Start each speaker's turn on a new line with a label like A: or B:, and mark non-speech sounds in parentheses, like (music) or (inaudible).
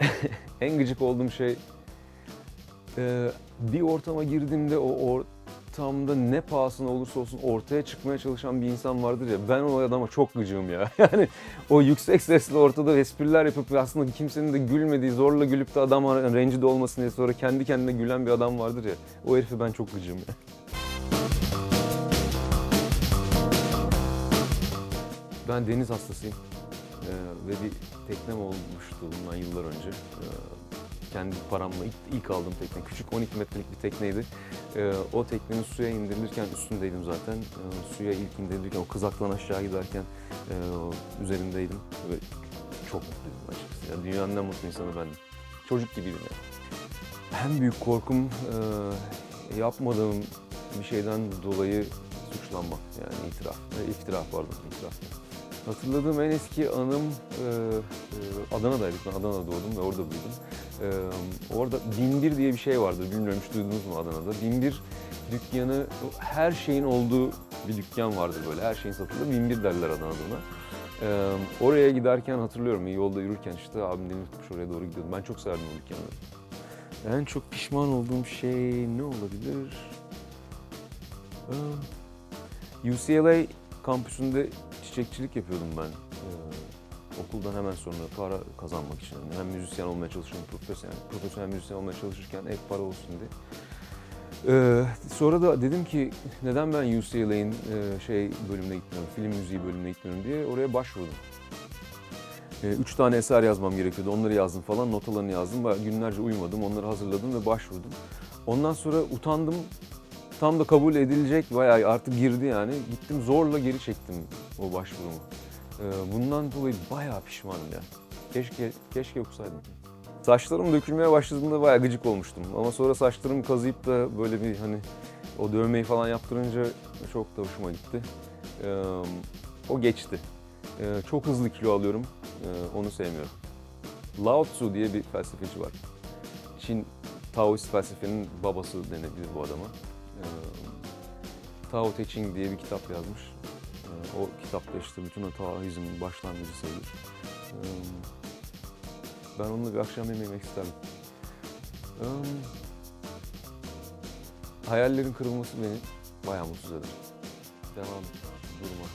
A: (laughs) en gıcık olduğum şey bir ortama girdiğimde o ortamda ne pahasına olursa olsun ortaya çıkmaya çalışan bir insan vardır ya ben o adama çok gıcığım ya. (laughs) Yani o yüksek sesle ortada espriler yapıp aslında kimsenin de gülmediği zorla gülüp de adam rencide olmasın diye sonra kendi kendine gülen bir adam vardır ya. O herife ben çok gıcığım ya. Ben deniz hastasıyım. Ee, ve bir teknem olmuştu bundan yıllar önce. Ee, kendi paramla ilk, ilk aldığım tekne. Küçük 12 metrelik bir tekneydi. Ee, o teknenin suya indirilirken üstündeydim zaten. Suya ilk indirilirken o kızaktan aşağı giderken e, üzerindeydim. Ve çok mutluydum açıkçası. Ya, dünyanın en mutlu insanı bendim. Çocuk gibiydim ya. En büyük korkum e, yapmadığım bir şeyden dolayı suçlanmak yani itiraf. E, iftira pardon itiraf. Hatırladığım en eski anım e, e, Adana'daydık. Ben Adana'da doğdum ve orada büyüdüm. E, orada Binbir diye bir şey vardı. Bilmiyorum hiç duydunuz mu Adana'da? Binbir dükkanı her şeyin olduğu bir dükkan vardır böyle. Her şeyin satıldığı Binbir derler Adana'da oraya giderken hatırlıyorum yolda yürürken işte abim elini tutmuş oraya doğru gidiyordum. Ben çok severdim o dükkanı. En çok pişman olduğum şey ne olabilir? UCLA kampüsünde çiçekçilik yapıyordum ben. Ee, okuldan hemen sonra para kazanmak için. Yani hem müzisyen olmaya çalışıyorum, profesyonel, profesyonel müzisyen olmaya çalışırken ek para olsun diye. Ee, sonra da dedim ki neden ben UCLA'in e, şey bölümüne gitmiyorum, film müziği bölümüne gitmiyorum diye oraya başvurdum. Ee, üç tane eser yazmam gerekiyordu. Onları yazdım falan, notalarını yazdım. Bayağı günlerce uyumadım, onları hazırladım ve başvurdum. Ondan sonra utandım. Tam da kabul edilecek, bayağı artık girdi yani. Gittim zorla geri çektim o başvurumu. Ee, bundan dolayı bayağı pişmanım ya. Keşke, keşke okusaydım. Saçlarım dökülmeye başladığında bayağı gıcık olmuştum. Ama sonra saçlarımı kazıyıp da böyle bir hani o dövmeyi falan yaptırınca çok da hoşuma gitti. Ee, o geçti. Ee, çok hızlı kilo alıyorum. Onu sevmiyorum. Lao Tzu diye bir felsefeci var. Çin Taoist felsefenin babası denebilir bu adama. Ee, Tao Te Ching diye bir kitap yazmış. Ee, o kitapta işte bütün o Taoizmin başlangıcı sayılır. Ee, ben onunla bir akşam yemeği yemek isterdim. Hayallerin kırılması beni bayağı mutsuz eder. Devam, durma.